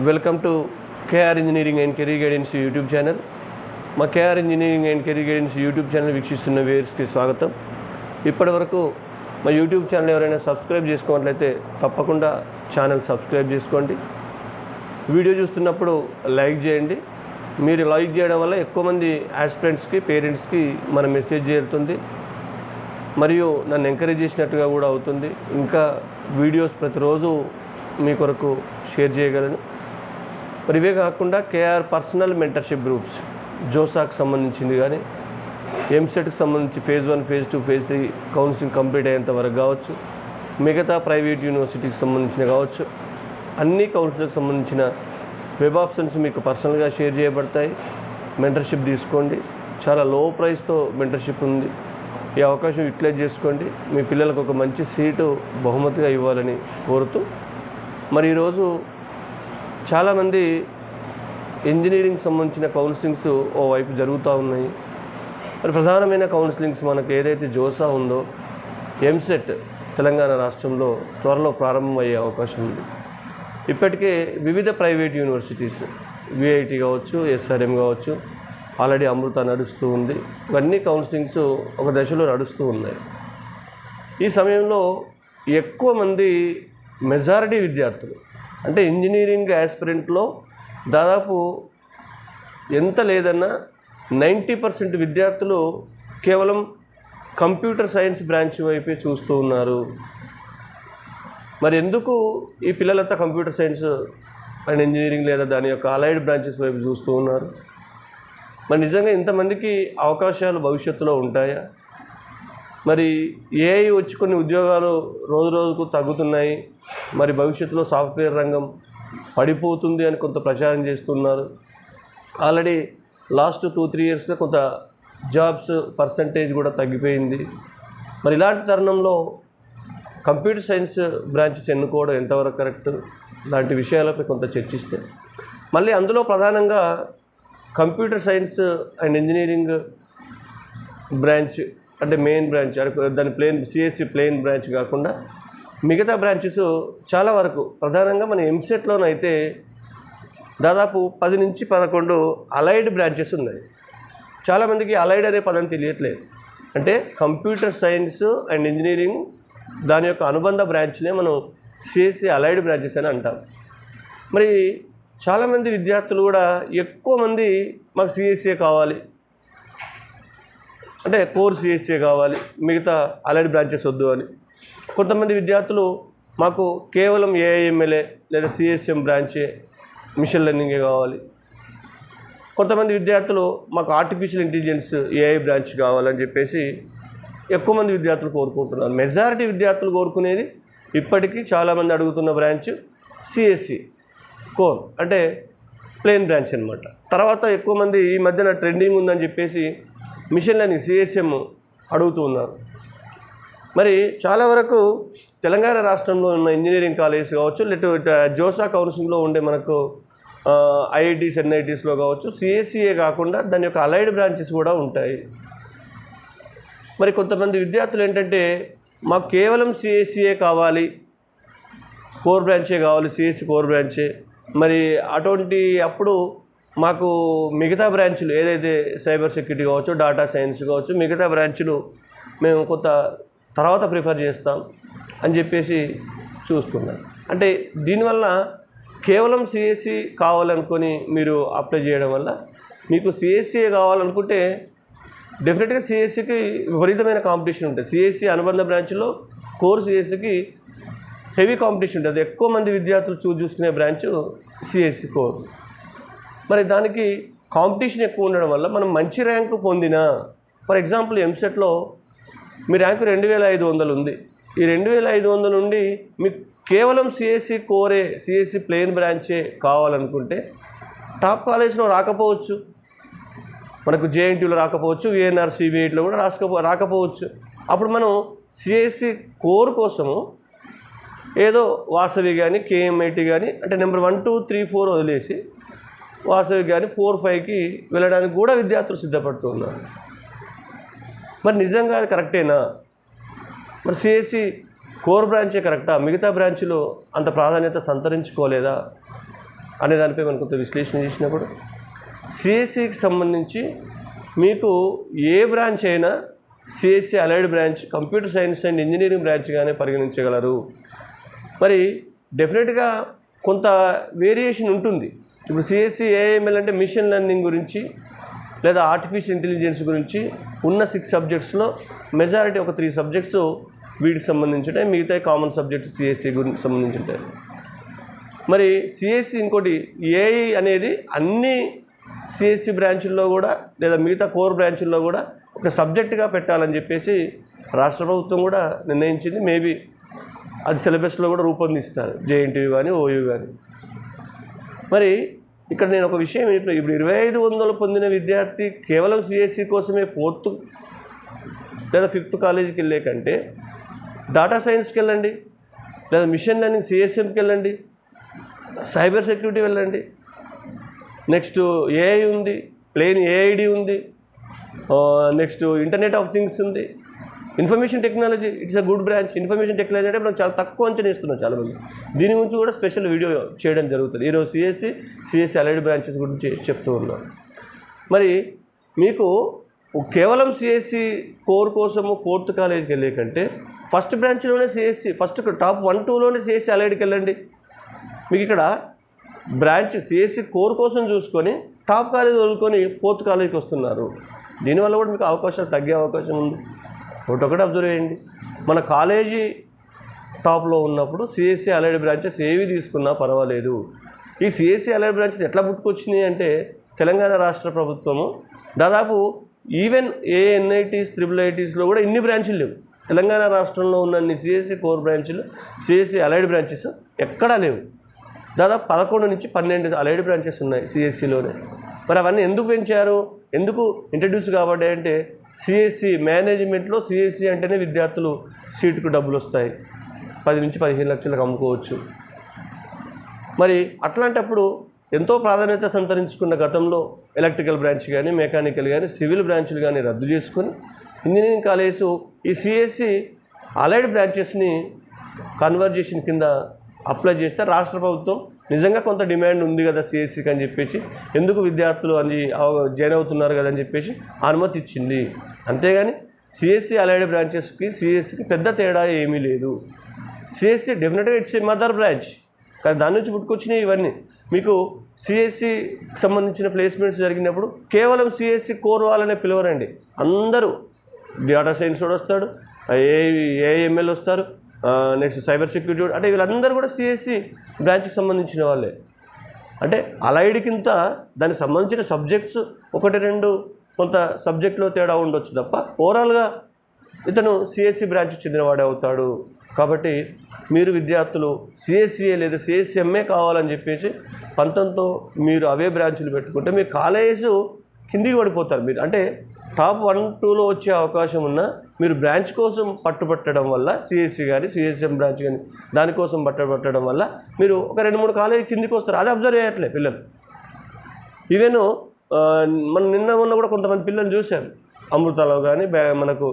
Welcome to KR engineering and career guidance YouTube channel. మా KR engineering and career guidance YouTube channel వీక్షిస్తున్న వేర్స్కి స్వాగతం. ఇప్పటి వరకు మా యూట్యూబ్ ఛానల్ ఎవరైనా సబ్స్క్రైబ్ చేసుకున్నట్లయితే తప్పకుండా ఛానల్ సబ్స్క్రైబ్ చేసుకోండి. వీడియో చూస్తున్నప్పుడు లైక్ చేయండి. మీరు లైక్ చేయడం వల్ల ఎక్కువ మంది ఆస్పిరెంట్స్కి పేరెంట్స్కి మన మెసేజ్ చేరుతుంది. మరియు నన్ను ఎంకరేజ్ చేసినట్టుగా కూడా అవుతుంది. ఇంకా వీడియోస్ ప్రతిరోజు మీ కొరకు షేర్ చేయగలను. మరి ఇవే కాకుండా కేఆర్ పర్సనల్ మెంటర్షిప్ గ్రూప్స్ జోసాకు సంబంధించింది కానీ ఎంసెట్కి సంబంధించి phase one phase two phase three counselling complete అయ్యేంత వరకు కావచ్చు. మిగతా ప్రైవేట్ యూనివర్సిటీకి సంబంధించిన కావచ్చు. అన్ని కౌన్సిల్కి సంబంధించిన వెబ్ ఆప్షన్స్ మీకు పర్సనల్గా షేర్ చేయబడతాయి. మెంటర్షిప్ తీసుకోండి. చాలా లో ప్రైస్తో మెంటర్షిప్ ఉంది. ఈ అవకాశం యూటిలైజ్ చేసుకోండి. మీ పిల్లలకు ఒక మంచి సీటు బహుమతిగా ఇవ్వాలని కోరుతూ మరి ఈరోజు చాలామంది ఇంజనీరింగ్ సంబంధించిన కౌన్సిలింగ్స్ ఓ వైపు జరుగుతూ ఉన్నాయి. మరి ప్రధానమైన కౌన్సిలింగ్స్ మనకు ఏదైతే జోసా ఉందో ఎంసెట్ తెలంగాణ రాష్ట్రంలో త్వరలో ప్రారంభమయ్యే అవకాశం ఉంది. ఇప్పటికే వివిధ ప్రైవేట్ యూనివర్సిటీస్ విఐటి కావచ్చు ఎస్ఆర్ఎం కావచ్చు ఆల్రెడీ అమృత నడుస్తూ ఉంది. ఇవన్నీ కౌన్సిలింగ్స్ ఒక దశలో నడుస్తూ ఉన్నాయి. ఈ సమయంలో ఎక్కువ మంది మెజారిటీ విద్యార్థులు అంటే ఇంజనీరింగ్ యాస్పిరెంట్లో దాదాపు ఎంత లేదన్నా నైంటీ పర్సెంట్ విద్యార్థులు కేవలం కంప్యూటర్ సైన్స్ బ్రాంచ్ వైపే చూస్తూ ఉన్నారు. మరి ఎందుకు ఈ పిల్లలంతా కంప్యూటర్ సైన్స్ అండ్ ఇంజనీరింగ్ లేదా దాని యొక్క అలైడ్ బ్రాంచెస్ వైపు చూస్తూ ఉన్నారు? మరి నిజంగా ఇంతమందికి అవకాశాలు భవిష్యత్తులో ఉంటాయా? మరి ఏఐ వచ్చి కొన్ని ఉద్యోగాలు రోజు రోజుకు తగ్గుతున్నాయి. మరి భవిష్యత్తులో సాఫ్ట్వేర్ రంగం పడిపోతుంది అని కొంత ప్రచారం చేస్తున్నారు. ఆల్రెడీ లాస్ట్ టూ త్రీ ఇయర్స్లో కొంత జాబ్స్ పర్సంటేజ్ కూడా తగ్గిపోయింది. మరి ఇలాంటి తరుణంలో కంప్యూటర్ సైన్స్ బ్రాంచెస్ ఎన్నుకోవడం ఎంతవరకు కరెక్ట్? లాంటి విషయాలపై కొంత చర్చిస్తే. మళ్ళీ అందులో ప్రధానంగా computer science and engineering branch అంటే మెయిన్ బ్రాంచ్ దాని ప్లేన్ సిఎస్సి ప్లేన్ బ్రాంచ్ కాకుండా మిగతా బ్రాంచెస్ చాలా వరకు ప్రధానంగా మన ఎంసెట్లోనైతే దాదాపు పది నుంచి పదకొండు అలైడ్ బ్రాంచెస్ ఉన్నాయి. చాలామందికి అలైడ్ అనే పదం తెలియట్లేదు. అంటే కంప్యూటర్ సైన్స్ అండ్ ఇంజనీరింగ్ దాని యొక్క అనుబంధ బ్రాంచ్నే మనం సిఎస్సి అలైడ్ బ్రాంచెస్ అని అంటాం. మరి చాలామంది విద్యార్థులు కూడా ఎక్కువ మంది మాకు సిఎస్సీ కావాలి అంటే కోర్ సిఎస్ఏ కావాలి మిగతా అలైడ్ బ్రాంచెస్ వద్దు అని. కొంతమంది విద్యార్థులు మాకు కేవలం ఏఐఎంఎల్ఏ లేదా సిఎస్ఎం బ్రాంచే మిషన్ లెర్నింగే కావాలి. కొంతమంది విద్యార్థులు మాకు ఆర్టిఫిషియల్ ఇంటెలిజెన్స్ ఏఐ బ్రాంచ్ కావాలని చెప్పేసి ఎక్కువ మంది విద్యార్థులు కోరుకుంటున్నారు. మెజారిటీ విద్యార్థులు కోరుకునేది ఇప్పటికీ చాలామంది అడుగుతున్న బ్రాంచ్ సిఎస్సి కోర్ అంటే ప్లేన్ బ్రాంచ్ అనమాట తర్వాత ఎక్కువ మంది ఈ మధ్యన ట్రెండింగ్ ఉందని చెప్పేసి మిషన్లని లెర్నింగ్ సిఎస్ఎం అడుగుతూ ఉన్నారు. మరి చాలా వరకు తెలంగాణ రాష్ట్రంలో ఉన్న ఇంజనీరింగ్ కాలేజ్ కావచ్చు లేకపోతే జోసా కౌన్సిలింగ్లో ఉండే మనకు ఐఐటీస్ ఎన్ఐటీస్లో కావచ్చు సిఎస్సిఏ కాకుండా దాని యొక్క అలైడ్ బ్రాంచెస్ కూడా ఉంటాయి. మరి కొంతమంది విద్యార్థులు ఏంటంటే మాకు కేవలం సిఎస్సిఏ కావాలి కోర్ బ్రాంచే కావాలి సిఎస్సి కోర్ బ్రాంచే. మరి అటువంటి అప్పుడు మాకు మిగతా బ్రాంచులు ఏదైతే సైబర్ సెక్యూరిటీ కావచ్చు డాటా సైన్స్ కావచ్చు మిగతా బ్రాంచ్లు మేము కొంత తర్వాత ప్రిఫర్ చేస్తాం అని చెప్పేసి చూస్తున్నాం. అంటే దీనివల్ల కేవలం సిఎస్సి కావాలనుకొని మీరు అప్లై చేయడం వల్ల మీకు సిఎస్సిఏ కావాలనుకుంటే డెఫినెట్గా సిఎస్సికి విపరీతమైన కాంపిటీషన్ ఉంటుంది. సిఎస్సి అనుబంధ బ్రాంచ్లో కోర్ సిఎస్సికి హెవీ కాంపిటీషన్ ఉంటుంది. ఎక్కువ మంది విద్యార్థులు చూసి చూసుకునే బ్రాంచ్ సిఎస్సి కోర్. మరి దానికి కాంపిటీషన్ ఎక్కువ ఉండడం వల్ల మనం మంచి ర్యాంకు పొందినా ఫర్ ఎగ్జాంపుల్ ఎంసెట్లో మీ ర్యాంకు రెండు వేల ఐదు వందలు ఉంది. ఈ రెండు వేల ఐదు వందల నుండి మీకు కేవలం సిఎస్సి కోరే సిఎస్సి ప్లెయిన్ బ్రాంచే కావాలనుకుంటే టాప్ కాలేజ్లో రాకపోవచ్చు. మనకు జేఎన్టీలో రాకపోవచ్చు విఎన్ఆర్ సిబిఐట్లో కూడా రాసుకో రాకపోవచ్చు. అప్పుడు మనం సిఎస్సి కోర్ కోసము ఏదో వాసవి కానీ కేఎంఐటి కానీ అంటే number one two three four వదిలేసి వాసవి కానీ ఫోర్ ఫైవ్కి వెళ్ళడానికి కూడా విద్యార్థులు సిద్ధపడుతున్నారు. మరి నిజంగా అది కరెక్టేనా? మరి సిఎస్సి కోర్ బ్రాంచే కరెక్టా? మిగతా బ్రాంచ్లు అంత ప్రాధాన్యత సంతరించుకోలేదా? అనే దానిపై మనం కొంత విశ్లేషణ చేసినప్పుడు సిఎస్సికి సంబంధించి మీకు ఏ బ్రాంచ్ అయినా CSE allied branch computer science and engineering బ్రాంచ్గానే పరిగణించగలరు. మరి డెఫినెట్గా కొంత వేరియేషన్ ఉంటుంది. ఇప్పుడు సిఎస్సి ఏఎంఎల్ అంటే మిషన్ లెర్నింగ్ గురించి లేదా ఆర్టిఫిషియల్ ఇంటెలిజెన్స్ గురించి ఉన్న సిక్స్ సబ్జెక్ట్స్లో మెజారిటీ ఒక త్రీ సబ్జెక్ట్స్ వీటికి సంబంధించింటాయి మిగతా కామన్ సబ్జెక్ట్స్ సిఎస్సి గురించి సంబంధించింటాయి. మరి సిఎస్సి ఇంకోటి ఏఐ అనేది అన్ని సిఎస్సి బ్రాంచుల్లో కూడా లేదా మిగతా కోర్ బ్రాంచుల్లో కూడా ఒక సబ్జెక్టుగా పెట్టాలని చెప్పేసి రాష్ట్ర ప్రభుత్వం కూడా నిర్ణయించింది. మేబీ అది సిలబస్లో కూడా రూపొందిస్తారు. జేఎన్టీయూ కానీ ఓయూ కానీ. మరి ఇక్కడ నేను ఒక విషయం ఇప్పుడు ఇప్పుడు ఇరవై ఐదు వందలు పొందిన విద్యార్థి కేవలం సిఎస్సి కోసమే ఫోర్త్ లేదా ఫిఫ్త్ కాలేజీకి వెళ్ళే కంటే డాటా సైన్స్కి వెళ్ళండి లేదా మిషన్ లెర్నింగ్ సిఎస్ఎంకి వెళ్ళండి సైబర్ సెక్యూరిటీ వెళ్ళండి. నెక్స్ట్ ఏఐ ఉంది ప్లేన్ ఏఐడి ఉంది నెక్స్ట్ ఇంటర్నెట్ ఆఫ్ థింగ్స్ ఉంది. Information technology it's a good branch. Information technology అంటే మనం చాలా తక్కువ అంచనా ఇస్తున్నాం చాలా మంది. దీని గురించి కూడా స్పెషల్ వీడియో చేయడం జరుగుతుంది. ఈరోజు సిఎస్సి సిఎస్సి అలైడ్ బ్రాంచెస్ గురించి చెప్తూ ఉన్నాం. మరి మీకు కేవలం సిఎస్సి కోర్ కోసము ఫోర్త్ కాలేజీకి వెళ్ళే కంటే ఫస్ట్ బ్రాంచ్లోనే సిఎస్సి ఫస్ట్ టాప్ వన్ టూలోనే సిఎస్సి అలైడ్కి వెళ్ళండి. మీకు ఇక్కడ బ్రాంచ్ సిఎస్సి కోర్ కోసం చూసుకొని టాప్ కాలేజ్ వదులుకొని ఫోర్త్ కాలేజ్కి వస్తున్నారు. దీనివల్ల కూడా మీకు అవకాశాలు తగ్గే అవకాశం ఉంది. ఒకటి ఒకటి అబ్జర్వ్ చేయండి. మన కాలేజీ టాప్లో ఉన్నప్పుడు సిఎస్సి అలైడ్ బ్రాంచెస్ ఏవి తీసుకున్నా పర్వాలేదు. ఈ సిఎస్సి అలైడ్ బ్రాంచెస్ ఎట్లా పుట్టుకొచ్చినాయి అంటే తెలంగాణ రాష్ట్ర ప్రభుత్వము దాదాపు ఈవెన్ ఏ ఎన్ఐటీస్ త్రిబుల్ ఐటీస్లో కూడా ఇన్ని బ్రాంచులు లేవు. తెలంగాణ రాష్ట్రంలో ఉన్న సిఎస్సి కోర్ బ్రాంచులు సిఎస్సి అలైడ్ బ్రాంచెస్ ఎక్కడా లేవు. దాదాపు పదకొండు నుంచి పన్నెండు అలైడ్ బ్రాంచెస్ ఉన్నాయి సిఎస్సిలోనే మరి అవన్నీ ఎందుకు పెంచారు? ఎందుకు ఇంట్రడ్యూస్ కాబట్టి అంటే సిఎస్సి మేనేజ్మెంట్లో సిఎస్సి అంటేనే విద్యార్థులు సీటుకు డబ్బులు వస్తాయి పది నుంచి పదిహేను లక్షలకు అమ్ముకోవచ్చు. మరి అట్లాంటప్పుడు ఎంతో ప్రాధాన్యత సంతరించుకున్న గతంలో ఎలక్ట్రికల్ బ్రాంచ్ కానీ మెకానికల్ కానీ సివిల్ బ్రాంచ్లు కానీ రద్దు చేసుకొని ఇంజనీరింగ్ కాలేజెస్ ఈ సిఎస్సి అలైడ్ బ్రాంచెస్ని కన్వర్జేషన్ కింద అప్లై చేస్తే రాష్ట్ర ప్రభుత్వం నిజంగా కొంత డిమాండ్ ఉంది కదా సిఎస్సికి అని చెప్పేసి. ఎందుకు విద్యార్థులు అని జాయిన్ అవుతున్నారు కదా అని చెప్పేసి అనుమతి ఇచ్చింది. అంతేగాని సిఎస్సి అలైడ్ బ్రాంచెస్కి సిఎస్సికి పెద్ద తేడా ఏమీ లేదు. సిఎస్సి డెఫినెట్గా ఇట్స్ ఏ మదర్ బ్రాంచ్ కానీ దాని నుంచి పుట్టుకొచ్చినాయి ఇవన్నీ. మీకు సిఎస్సికి సంబంధించిన ప్లేస్మెంట్స్ జరిగినప్పుడు కేవలం సిఎస్సి కోర్ వాళ్ళనే పిలవరండి. అందరూ డేటా సైన్స్ కూడా వస్తాడు ఏ ఏఎంఎల్ వస్తారు నెక్స్ట్ సైబర్ సెక్యూరిటీ అంటే వీళ్ళందరూ కూడా సిఎస్సి బ్రాంచ్కి సంబంధించిన వాళ్ళే. అంటే అలైడ్ కింద దానికి సంబంధించిన సబ్జెక్ట్స్ ఒకటి రెండు కొంత సబ్జెక్ట్లో తేడా ఉండొచ్చు తప్ప ఓవరాల్గా ఇతను సిఎస్సి బ్రాంచ్కి చెందినవాడే అవుతాడు. కాబట్టి మీరు విద్యార్థులు సిఎస్సిఏ లేదా సిఎస్సిఎంఏ కావాలని చెప్పేసి పంతంతో మీరు అవే బ్రాంచులు పెట్టుకుంటే మీ కాలేజు కిందికి పడిపోతారు మీరు. అంటే టాప్ వన్ టూలో వచ్చే అవకాశం ఉన్న మీరు బ్రాంచ్ కోసం పట్టుబట్టడం వల్ల సిఎస్సి కానీ సిఎస్ఎం బ్రాంచ్ కానీ దానికోసం పట్టుబట్టడం వల్ల మీరు ఒక రెండు మూడు కాలేజీ కిందికి వస్తారు. అది అబ్జర్వ్ చేయట్లే పిల్లలు. ఈవెన్ మనం నిన్న మొన్న కూడా కొంతమంది పిల్లలు చూశారు. అమృతాలో కానీ బ్యా మనకు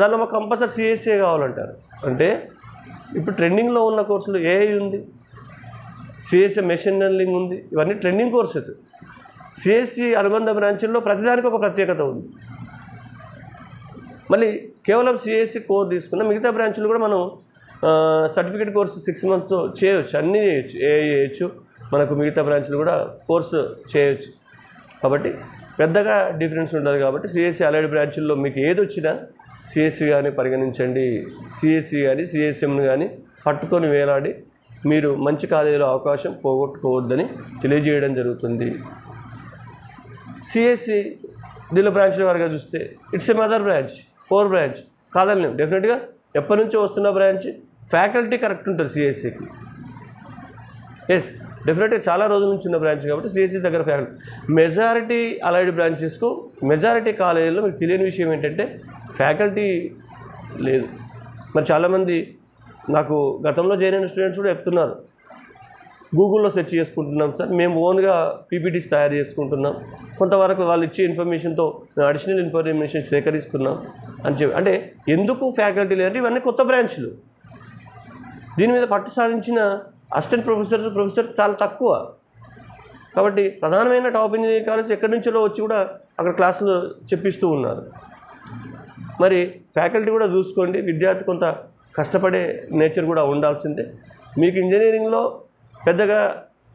దానిలో మాకు కంపల్సరీ సిఎస్సీ కావాలంటారు. అంటే ఇప్పుడు ట్రెండింగ్లో ఉన్న కోర్సులు ఏఐ ఉంది. సిఎస్సీ మెషిన్ లెర్నింగ్ ఉంది. ఇవన్నీ ట్రెండింగ్ కోర్సెస్. సిఎస్సి అనుబంధ బ్రాంచ్ల్లో ప్రతిదానికి ఒక ప్రత్యేకత ఉంది. మళ్ళీ కేవలం సిఎస్సి కోర్ తీసుకున్న మిగతా బ్రాంచులు కూడా మనం సర్టిఫికేట్ కోర్సు సిక్స్ మంత్స్ చేయొచ్చు అన్నీ చేయొచ్చు ఏ చేయొచ్చు మనకు మిగతా బ్రాంచ్లు కూడా కోర్సు చేయొచ్చు. కాబట్టి పెద్దగా డిఫరెన్స్ ఉండదు కాబట్టి సిఎస్సి అలైడ్ బ్రాంచుల్లో మీకు ఏది వచ్చినా సిఎస్సి కానీ పరిగణించండి సిఎస్సి కానీ సిఎస్ఎంని కానీ పట్టుకొని వేలాడి మీరు మంచి కాలేజీలో అవకాశం పోగొట్టుకోవద్దని తెలియజేయడం జరుగుతుంది. సిఎస్సి దీనిలో బ్రాంచ్ల వారిగా చూస్తే it's a mother branch. Core branch కాదని డెఫినెట్గా ఎప్పటి నుంచో వస్తున్న బ్రాంచ్ ఫ్యాకల్టీ కరెక్ట్ ఉంటుంది సిఎస్సికి ఎస్ డెఫినెట్గా చాలా రోజుల నుంచి ఉన్న బ్రాంచ్ కాబట్టి సిఎస్సి దగ్గర ఫ్యాకల్టీ మెజారిటీ అలైడ్ బ్రాంచెస్కు మెజారిటీ కాలేజీలో మీకు తెలియని విషయం ఏంటంటే ఫ్యాకల్టీ లేదు. మరి చాలామంది నాకు గతంలో చేరిన స్టూడెంట్స్ కూడా చెప్తున్నారు. గూగుల్లో సెర్చ్ చేసుకుంటున్నాం సార్. మేము ఓన్గా పీపీటీస్ తయారు చేసుకుంటున్నాం. కొంతవరకు వాళ్ళు ఇచ్చే ఇన్ఫర్మేషన్తో మేము అడిషనల్ ఇన్ఫర్మేషన్ సేకరిస్తున్నాం అని చెప్పి. అంటే ఎందుకు ఫ్యాకల్టీ లేదంటే ఇవన్నీ కొత్త బ్రాంచ్లు. దీని మీద పట్టు సాధించిన అసిస్టెంట్ ప్రొఫెసర్స్ ప్రొఫెసర్ చాలా తక్కువ. కాబట్టి ప్రధానమైన టాప్ ఇంజనీరింగ్ కాలేజ్ ఎక్కడి నుంచో వచ్చి కూడా అక్కడ క్లాసులు చెప్పిస్తూ ఉన్నారు. మరి ఫ్యాకల్టీ కూడా చూసుకోండి. విద్యార్థి కొంత కష్టపడే నేచర్ కూడా ఉండాల్సిందే. మీకు ఇంజనీరింగ్లో పెద్దగా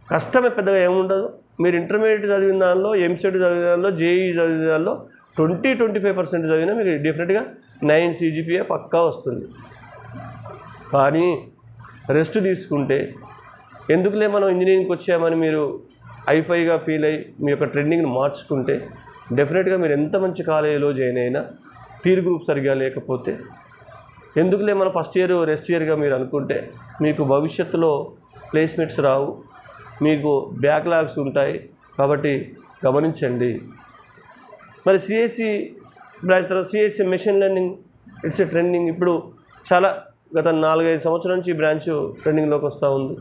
కష్టమే పెద్దగా ఏముండదు. మీరు ఇంటర్మీడియట్ చదివిన దానిలో ఎంసెట్ చదివిన దానిలో జేఈ చదివిన దానిలో ట్వంటీ ట్వంటీ ఫైవ్ పర్సెంట్ చదివినా మీకు డెఫినెట్గా నైన్ సీజీపీఏ పక్కా వస్తుంది. కానీ రెస్ట్ తీసుకుంటే ఎందుకులే మనం ఇంజనీరింగ్కి వచ్చామని మీరు ఐఫైగా ఫీల్ అయ్యి మీ యొక్క ట్రెండింగ్ని మార్చుకుంటే డెఫినెట్గా మీరు ఎంత మంచి కాలేజీలో జాయిన్ అయినా పీర్ గ్రూప్ సరిగా లేకపోతే ఎందుకులే మనం ఫస్ట్ ఇయర్ రెస్ట్ ఇయర్గా మీరు అనుకుంటే మీకు భవిష్యత్తులో ప్లేస్మెంట్స్ రావు. మీకు బ్యాక్లాగ్స్ ఉంటాయి కాబట్టి గమనించండి. మరి సిఎస్సి బ్రాంచ్ తర్వాత CSE machine learning it's a trending ఇప్పుడు చాలా గత నాలుగైదు సంవత్సరాల నుంచి ఈ బ్రాంచ్ ట్రెండింగ్లోకి వస్తూ ఉంది.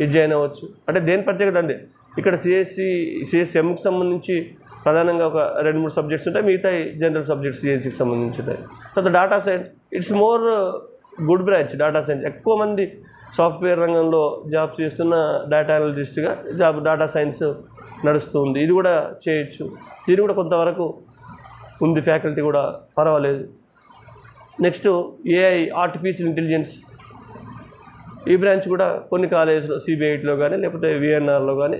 ఇది జాయిన్ అవ్వచ్చు. అంటే దేని ప్రత్యేకత అండి ఇక్కడ సిఎస్సి సిఎస్ఎంకి సంబంధించి ప్రధానంగా ఒక రెండు మూడు సబ్జెక్ట్స్ ఉంటాయి మిగతా జనరల్ సబ్జెక్ట్స్ సిఎస్సికి సంబంధించి ఉంటాయి తర్వాత data science it's more good branch data science ఎక్కువ మంది సాఫ్ట్వేర్ రంగంలో జాబ్ చేస్తున్న డేటా అనలిస్ట్గా జాబ్ డేటా సైన్స్ నడుస్తుంది ఇది కూడా చేయొచ్చు. దీని కూడా కొంతవరకు ఉంది ఫ్యాకల్టీ కూడా. పర్వాలేదు. నెక్స్ట్ ఏఐ ఆర్టిఫిషియల్ ఇంటెలిజెన్స్ ఈ బ్రాంచ్ కూడా కొన్ని కాలేజెస్లో సిబిఐటిలో కానీ లేకపోతే విఎన్ఆర్లో కానీ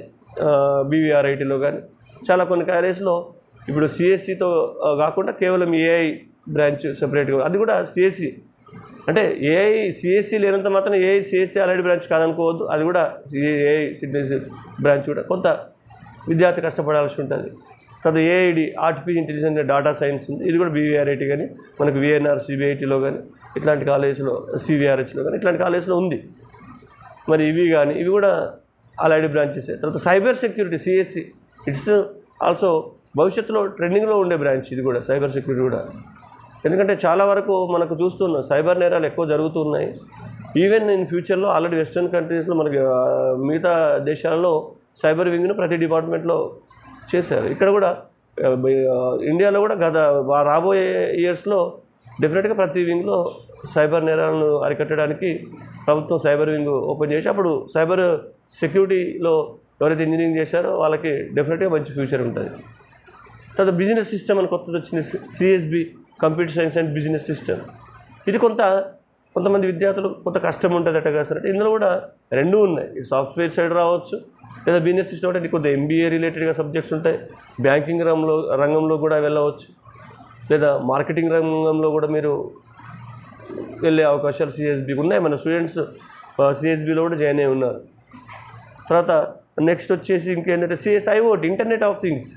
బీవీఆర్ఐటీలో కానీ చాలా కొన్ని కాలేజెస్లో ఇప్పుడు సిఎస్సితో కాకుండా కేవలం ఏఐ బ్రాంచ్ సపరేట్గా అది కూడా సిఎస్సి అంటే ఏఐ సిఎస్సి లేనంత మాత్రం ఏఐ సిఎస్సి ఆల్రెడీ బ్రాంచ్ కాదనుకోవద్దు. అది కూడా ఏఐ సిడ్నెస్ బ్రాంచ్ కూడా కొంత విద్యార్థి కష్టపడాల్సి ఉంటుంది. తర్వాత AID artificial intelligence data science ఉంది. ఇది కూడా బీవీఆర్ఐటీ కానీ మనకు విఎన్ఆర్ సిబిఐటీలో కానీ ఇట్లాంటి కాలేజెస్లో సివిఆర్హెచ్లో కానీ ఇట్లాంటి కాలేజ్లో ఉంది. మరి ఇవి కానీ ఇవి కూడా ఆల్రెడీ బ్రాంచెస్ తర్వాత cyber security CSE it's also భవిష్యత్తులో ట్రెండింగ్లో ఉండే బ్రాంచ్ ఇది కూడా సైబర్ సెక్యూరిటీ కూడా. ఎందుకంటే చాలా వరకు మనకు చూస్తున్నాం సైబర్ నేరాలు ఎక్కువ జరుగుతున్నాయి. ఈవెన్ ఇన్ ఫ్యూచర్లో ఆల్రెడీ వెస్ట్రన్ కంట్రీస్లో మనకి మిగతా దేశాలలో సైబర్ వింగ్ను ప్రతి డిపార్ట్మెంట్లో చేశారు. ఇక్కడ కూడా ఇండియాలో కూడా గత రాబోయే ఇయర్స్లో డెఫినెట్గా ప్రతి వింగ్లో సైబర్ నేరాలను అరికట్టడానికి ప్రభుత్వం సైబర్ వింగ్ ఓపెన్ చేసి అప్పుడు సైబర్ సెక్యూరిటీలో ఎవరైతే ఇంజనీరింగ్ చేశారో వాళ్ళకి డెఫినెట్గా మంచి ఫ్యూచర్ ఉంటుంది. తర్వాత బిజినెస్ సిస్టమ్ అని కొత్తది వచ్చింది CSB computer science and business system. ఇది కొంత కొంతమంది విద్యార్థులు కొంత కష్టం ఉంటుంది అట్ట సరే. ఇందులో కూడా రెండూ ఉన్నాయి. సాఫ్ట్వేర్ సైడ్ రావచ్చు లేదా బిజినెస్ సిస్టమ్ అంటే కొంత ఎంబీఏ రిలేటెడ్గా సబ్జెక్ట్స్ ఉంటాయి. బ్యాంకింగ్ రంగంలో రంగంలో కూడా వెళ్ళవచ్చు లేదా మార్కెటింగ్ రంగంలో కూడా మీరు వెళ్ళే అవకాశాలు సిఎస్బీకి ఉన్నాయి. మన స్టూడెంట్స్ సిఎస్బీలో కూడా జాయిన్ అయి ఉన్నారు. తర్వాత నెక్స్ట్ వచ్చేసి ఇంకేంటంటే CS IOT internet of things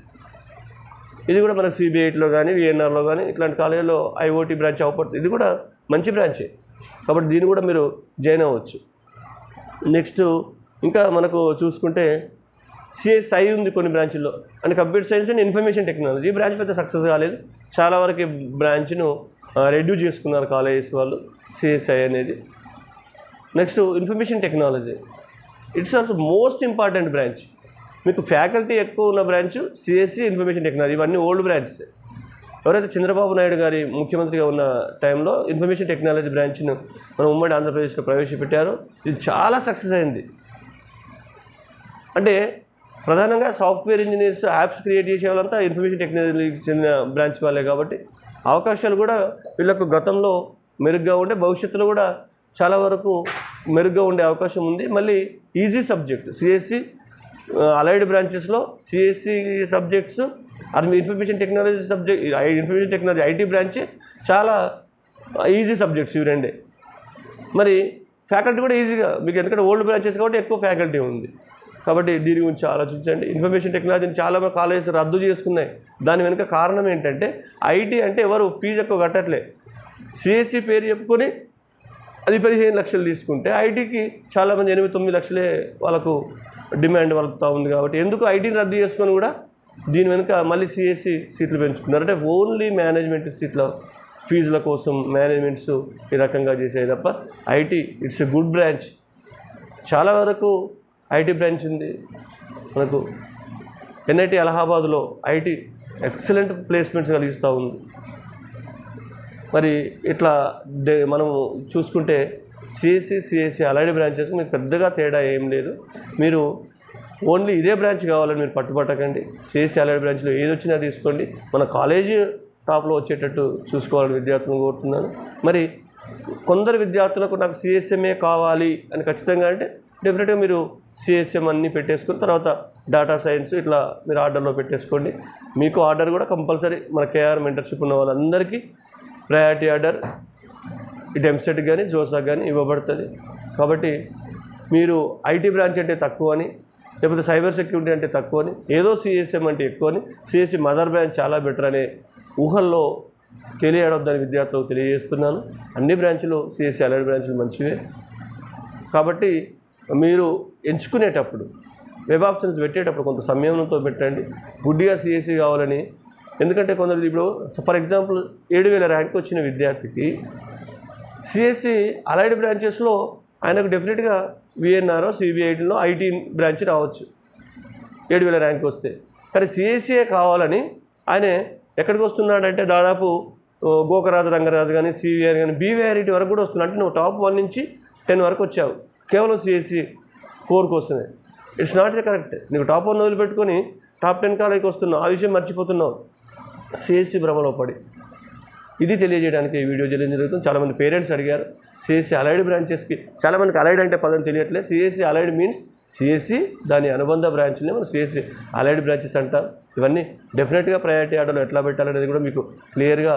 ఇది కూడా మనకు సిబిఐట్లో కానీ విఎన్ఆర్లో కానీ ఇట్లాంటి కాలేజీలో ఐఓటీ బ్రాంచ్ అవపడుతుంది. ఇది కూడా మంచి బ్రాంచే కాబట్టి దీన్ని కూడా మీరు జాయిన్ అవ్వచ్చు. నెక్స్ట్ ఇంకా మనకు చూసుకుంటే సిఎస్ఐ ఉంది కొన్ని బ్రాంచ్ల్లో అంటే computer science and information technology ఈ బ్రాంచ్ పెద్ద సక్సెస్ కాలేదు. చాలా వరకు బ్రాంచ్ను రెడ్యూస్ చేసుకున్నారు కాలేజెస్ వాళ్ళు సిఎస్ఐ అనేది. Next information technology it's also most important branch మీకు ఫ్యాకల్టీ ఎక్కువ ఉన్న బ్రాంచ్ సిఎస్సి ఇన్ఫర్మేషన్ టెక్నాలజీ ఇవన్నీ ఓల్డ్ బ్రాంచెస్. ఎవరైతే చంద్రబాబు నాయుడు గారి ముఖ్యమంత్రిగా ఉన్న టైంలో ఇన్ఫర్మేషన్ టెక్నాలజీ బ్రాంచ్ను మన ఉమ్మడి ఆంధ్రప్రదేశ్లో ప్రవేశపెట్టారు. ఇది చాలా సక్సెస్ అయింది. అంటే ప్రధానంగా సాఫ్ట్వేర్ ఇంజనీర్స్ యాప్స్ క్రియేట్ చేసే వాళ్ళంతా ఇన్ఫర్మేషన్ టెక్నాలజీకి చెందిన బ్రాంచ్ వాళ్ళే కాబట్టి అవకాశాలు కూడా వీళ్ళకు గతంలో మెరుగ్గా ఉండే భవిష్యత్తులో కూడా చాలా వరకు మెరుగ్గా ఉండే అవకాశం ఉంది. మళ్ళీ ఈజీ సబ్జెక్ట్ సిఎస్సి అలైడ్ బ్రాంచెస్లో సిఎస్సి సబ్జెక్ట్స్ అది information technology subject information technology IT branch చాలా ఈజీ సబ్జెక్ట్స్ ఇవి రెండే. మరి ఫ్యాకల్టీ కూడా ఈజీగా మీకు ఎందుకంటే ఓల్డ్ బ్రాంచెస్ కాబట్టి ఎక్కువ ఫ్యాకల్టీ ఉంది. కాబట్టి దీని గురించి ఆలోచించండి. ఇన్ఫర్మేషన్ టెక్నాలజీని చాలా కాలేజెస్ రద్దు చేసుకున్నాయి. దాని వెనుక కారణం ఏంటంటే ఐటీ అంటే ఎవరు ఫీజు ఎక్కువ కట్టట్లే. సిఎస్సి పేరు చెప్పుకొని అది పదిహేను లక్షలు తీసుకుంటే ఐటీకి చాలామంది ఎనిమిది తొమ్మిది లక్షలే వాళ్ళకు డిమాండ్ వలుపుతూ ఉంది కాబట్టి ఎందుకు ఐటీని రద్దు చేసుకొని కూడా దీని వెనుక మళ్ళీ సిఎస్సి సీట్లు పెంచుకున్నారు. అంటే ఓన్లీ మేనేజ్మెంట్ సీట్ల ఫీజుల కోసం మేనేజ్మెంట్స్ ఈ రకంగా చేసేది తప్ప IT it's a good branch. చాలా వరకు ఐటీ బ్రాంచ్ ఉంది. మనకు ఎన్ఐటి అలహాబాద్లో ఐటీ ఎక్సలెంట్ ప్లేస్మెంట్స్ కలిగిస్తూ ఉంది. మరి ఇట్లా మనము మనం చూసుకుంటే సిఎస్సి సిఎస్సి అలాంటి బ్రాంచెస్ మీకు పెద్దగా తేడా ఏం లేదు. మీరు ఓన్లీ ఇదే బ్రాంచ్ కావాలని మీరు పట్టుబట్టకండి. సిఎస్సి అలైడ్ బ్రాంచ్లో ఏది వచ్చినా తీసుకోండి. మన కాలేజీ టాప్లో వచ్చేటట్టు చూసుకోవాలని విద్యార్థులను కోరుతున్నాను. మరి కొందరు విద్యార్థులకు నాకు సిఎస్ఎంఏ కావాలి అని ఖచ్చితంగా అంటే డెఫినెట్గా మీరు సిఎస్ఎం అన్నీ పెట్టేసుకుని తర్వాత డేటా సైన్స్ ఇట్లా మీరు ఆర్డర్లో పెట్టేసుకోండి. మీకు ఆర్డర్ కూడా కంపల్సరీ మన కేఆర్ మెంటర్షిప్ ఉన్న వాళ్ళందరికీ ప్రయారిటీ ఆర్డర్ ఇటు ఎంసెట్ కానీ జోసాక్ కానీ ఇవ్వబడుతుంది. కాబట్టి మీరు ఐటీ బ్రాంచ్ అంటే తక్కువ అని లేకపోతే సైబర్ సెక్యూరిటీ అంటే తక్కువ అని ఏదో సిఎస్ఎం అంటే ఎక్కువ అని సిఎస్సి మదర్ బ్రాంచ్ చాలా బెటర్ అనే ఊహల్లో తెలియడొద్దని విద్యార్థులకు తెలియజేస్తున్నాను. అన్ని బ్రాంచ్లు సిఎస్సి అలర్ట్ బ్రాంచ్లు మంచివే. కాబట్టి మీరు ఎంచుకునేటప్పుడు వెబ్ ఆప్షన్స్ పెట్టేటప్పుడు కొంత సంయమనంతో పెట్టండి. గుడ్డిగా సిఎస్సి కావాలని. ఎందుకంటే కొందరు ఇప్పుడు ఫర్ ఎగ్జాంపుల్ ఏడు వేల ర్యాంక్ వచ్చిన విద్యార్థికి సిఎస్సి అలైడ్ బ్రాంచెస్లో ఆయనకు డెఫినెట్గా విఎన్ఆర్ఓ సిబిఐటీలో ఐటీ బ్రాంచ్ రావచ్చు. ఏడు వేల ర్యాంక్ వస్తే. కానీ సిఎస్సిఏ కావాలని ఆయన ఎక్కడికి వస్తున్నాడంటే దాదాపు గోకరాజు రంగరాజు కానీ సివిఆర్ కానీ బీవీఆర్ఈటీ వరకు కూడా వస్తున్నాడు. అంటే నువ్వు టాప్ వన్ నుంచి టెన్ వరకు వచ్చావు. కేవలం సిఎస్సి కోర్కు వస్తున్నాయి. It's not the correct. నీకు టాప్ వన్ వదిలిపెట్టుకొని టాప్ టెన్ కాలేజ్కి వస్తున్నావు. ఆ విషయం మర్చిపోతున్నావు. సిఎస్సి భ్రమలో పడి. ఇది తెలియజేయడానికి వీడియో చేయడం జరుగుతుంది. చాలామంది పేరెంట్స్ అడిగారు. సిఎస్సి అలైడ్ బ్రాంచెస్కి చాలామందికి అలైడ్ అంటే పదం తెలియట్లేదు. సిఎస్సి అలైడ్ మీన్స్ సిఎస్సి దాని అనుబంధ బ్రాంచ్ని మనం సిఎస్సి అలైడ్ బ్రాంచెస్ అంటాం. ఇవన్నీ డెఫినెట్గా ప్రయారిటీ ఆర్డర్లో ఎట్లా పెట్టాలనేది కూడా మీకు క్లియర్గా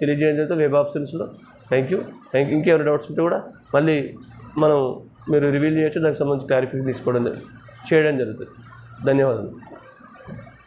తెలియజేయడం జరుగుతుంది వెబ్ ఆప్షన్స్లో థ్యాంక్ యూ థ్యాంక్ యూ ఇంకేమైనా డౌట్స్ ఉంటే కూడా మళ్ళీ మనం మీరు రివీల్ చేయొచ్చు. దానికి సంబంధించి క్లారిఫికేషన్ తీసుకోవడం జరుగుతుంది. చేయడం జరుగుతుంది. ధన్యవాదాలు